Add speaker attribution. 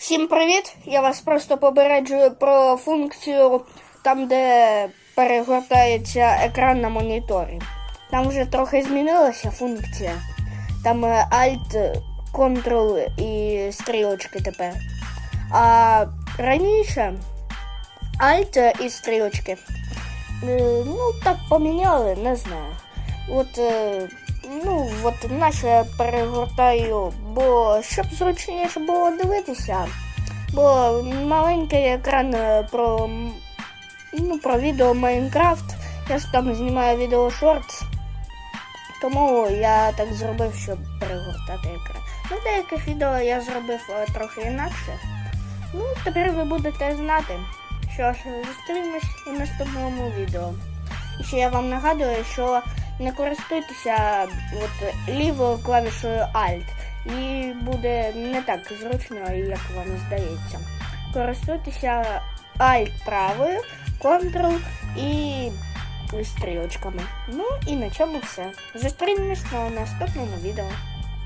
Speaker 1: Всім привіт! Я вас просто попереджую про функцію там, де перегортається екран на моніторі. Там вже трохи змінилася функція. Там е, Alt, Ctrl і стрілочки тепер. А раніше Alt і стрілочки. е, Ну, так поміняли, не знаю. От, е, ну, от наче перегортаю, бо щоб зручніше було дивитися. Бо маленький екран е, про, ну, про відео Майнкрафт. Я ж там знімаю відео шортс. Тому я так зробив, щоб перегортати екран. Ну, деяких відео я зробив е, трохи інакше. Ну, тепер ви будете знати. Що ж, зустрінемось у наступному відео. І ще я вам нагадую, що не користуйтеся от, лівою клавішою Alt. І буде не так зручно, як вам здається. Користуйтеся Alt правою, Ctrl і стрілочками. Ну і на цьому все. Зустрінемось на наступному відео.